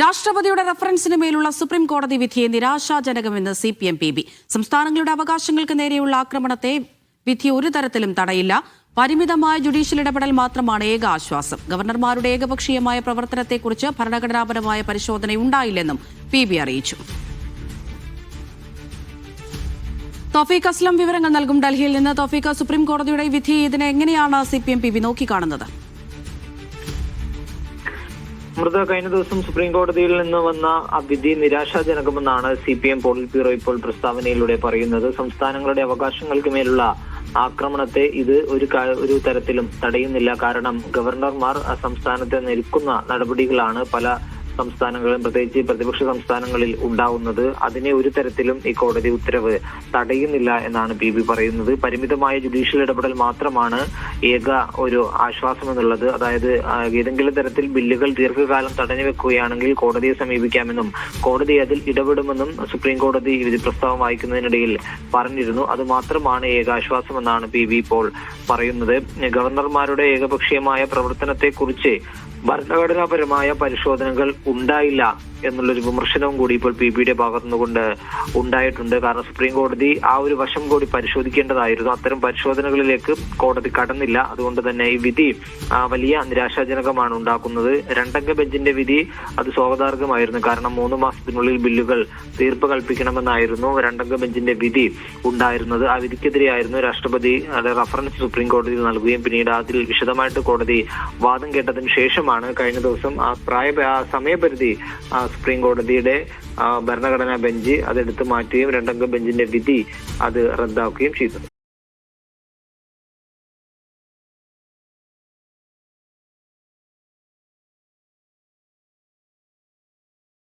രാഷ്ട്രപതിയുടെ റഫറൻസിന് മേലുള്ള സുപ്രീം കോടതി വിധിയെ നിരാശാജനകമെന്ന് C P M P B. സംസ്ഥാനങ്ങളുടെ അവകാശങ്ങൾക്ക് നേരെയുള്ള ആക്രമണത്തെ വിധി ഒരു തരത്തിലും തടയില്ല. പരിമിതമായ ജുഡീഷ്യൽ ഇടപെടൽ മാത്രമാണ് ഏക ആശ്വാസം. ഗവർണർമാരുടെ ഏകപക്ഷീയമായ പ്രവർത്തനത്തെക്കുറിച്ച് ഭരണഘടനാപരമായ പരിശോധനയുണ്ടായില്ലെന്നും പി ബി അറിയിച്ചു. തോഫീഖ് അസ്ലം വിവരങ്ങൾ നൽകും ഡൽഹിയിൽ നിന്ന്. തോഫീഖ് സുപ്രീം കോടതിയുടെ വിധി ഇതിനെ എങ്ങനെയാണ് C P M P B നോക്കിക്കാണുന്നത്? മൃത കഴിഞ്ഞ ദിവസം സുപ്രീം കോടതിയിൽ നിന്ന് വന്ന ആ വിധി നിരാശാജനകമെന്നാണ് C P M polit bureau ഇപ്പോൾ പ്രസ്താവനയിലൂടെ പറയുന്നത്. സംസ്ഥാനങ്ങളുടെ അവകാശങ്ങൾക്ക് മേലുള്ള ആക്രമണത്തെ ഇത് ഒരു ഒരു തരത്തിലും തടയുന്നില്ല. കാരണം ഗവർണർമാർ സംസ്ഥാനത്തെ നിൽക്കുന്ന നടപടികളാണ് പല സംസ്ഥാനങ്ങളിലും പ്രത്യേകിച്ച് പ്രതിപക്ഷ സംസ്ഥാനങ്ങളിൽ ഉണ്ടാവുന്നത് അതിനെ ഒരു തരത്തിലും ഈ കോടതി ഉത്തരവ് തടയുന്നില്ല എന്നാണ് പി ബി പറയുന്നത്. പരിമിതമായ ജുഡീഷ്യൽ ഇടപെടൽ മാത്രമാണ് ഏക ഒരു ആശ്വാസം എന്നുള്ളത്. അതായത് ഏതെങ്കിലും തരത്തിൽ ബില്ലുകൾ ദീർഘകാലം തടഞ്ഞു വെക്കുകയാണെങ്കിൽ കോടതിയെ സമീപിക്കാമെന്നും കോടതി അതിൽ ഇടപെടുമെന്നും സുപ്രീം കോടതി വിധി പ്രസ്താവം വായിക്കുന്നതിനിടയിൽ പറഞ്ഞിരുന്നു. അത് മാത്രമാണ് ഏകാശ്വാസം എന്നാണ് പി ബി ഇപ്പോൾ പറയുന്നത്. ഗവർണർമാരുടെ ഏകപക്ഷീയമായ പ്രവർത്തനത്തെക്കുറിച്ച് ഭരണഘടനാപരമായ പരിശോധനകൾ ഉണ്ടായില്ല എന്നുള്ളൊരു വിമർശനവും കൂടി ഇപ്പോൾ പി ബിയുടെ ഭാഗത്തുനിന്നുകൊണ്ട് ഉണ്ടായിട്ടുണ്ട്. കാരണം സുപ്രീം കോടതി ആ ഒരു വശം കൂടി പരിശോധിക്കേണ്ടതായിരുന്നു. അത്തരം പരിശോധനകളിലേക്ക് കോടതി കടന്നില്ല. അതുകൊണ്ട് തന്നെ ഈ വിധി വലിയ നിരാശാജനകമാണ് ഉണ്ടാക്കുന്നത്. രണ്ടംഗ ബെഞ്ചിന്റെ വിധി അത് സ്വാഗതാർഹമായിരുന്നു. കാരണം മൂന്ന് മാസത്തിനുള്ളിൽ ബില്ലുകൾ തീർപ്പ് കൽപ്പിക്കണമെന്നായിരുന്നു രണ്ടംഗ ബെഞ്ചിന്റെ വിധി ഉണ്ടായിരുന്നത്. ആ വിധിക്കെതിരെയായിരുന്നു രാഷ്ട്രപതി റഫറൻസ് സുപ്രീം കോടതിയിൽ നൽകുകയും പിന്നീട് അതിൽ വിശദമായിട്ട് കോടതി വാദം കേട്ടതിന് ശേഷമാണ് കഴിഞ്ഞ ദിവസം ആ പ്രായ ആ സമയപരിധി സുപ്രീം കോടതിയുടെ ഭരണഘടനാ ബെഞ്ച് അതെടുത്ത് മാറ്റുകയും രണ്ടംഗ ബെഞ്ചിന്റെ വിധി അത് റദ്ദാക്കുകയും ചെയ്തത്